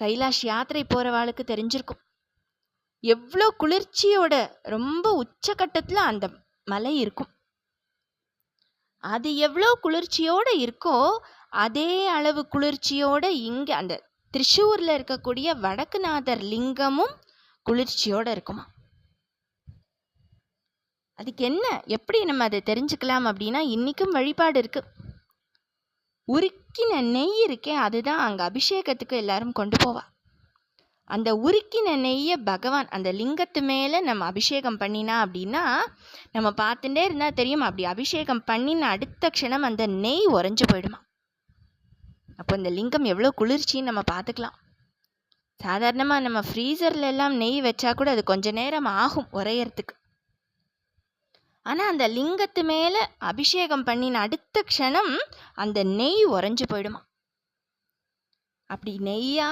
கைலாஷ் யாத்திரை போகிறவாளுக்கு தெரிஞ்சிருக்கும். எவ்வளோ குளிர்ச்சியோட ரொம்ப உச்சக்கட்டத்தில் அந்த மலை இருக்கும். அது எவ்வளோ குளிர்ச்சியோடு இருக்கோ அதே அளவு குளிர்ச்சியோடு இங்கே அந்த திரிஷூரில் இருக்கக்கூடிய வடக்குநாதர் லிங்கமும் குளிர்ச்சியோடு இருக்குமா? அதுக்கு என்ன? எப்படி நம்ம அதை தெரிஞ்சுக்கலாம் அப்படின்னா இன்றைக்கும் வழிபாடு இருக்குது உருக்கின நெய் இருக்கே அதுதான் அங்கே அபிஷேகத்துக்கு எல்லாரும் கொண்டு போவா. அந்த உருக்கின நெய்யை பகவான் அந்த லிங்கத்து மேலே நம்ம அபிஷேகம் பண்ணினா அப்படின்னா நம்ம பார்த்துட்டே இருந்தால் தெரியும் அப்படி அபிஷேகம் பண்ணின அடுத்த க்ஷணம் அந்த நெய் உறைஞ்சு போயிடுமா. அப்போ இந்த லிங்கம் எவ்வளோ குளிர்ச்சின்னு நம்ம பார்த்துக்கலாம். சாதாரணமாக நம்ம ஃப்ரீசரில் எல்லாம் நெய் வச்சா கூட அது கொஞ்ச நேரம் ஆகும் உறையறதுக்கு. ஆனால் அந்த லிங்கத்து மேலே அபிஷேகம் பண்ணின அடுத்த க்ஷணம் அந்த நெய் உறைஞ்சு போயிடுமா. அப்படி நெய்யா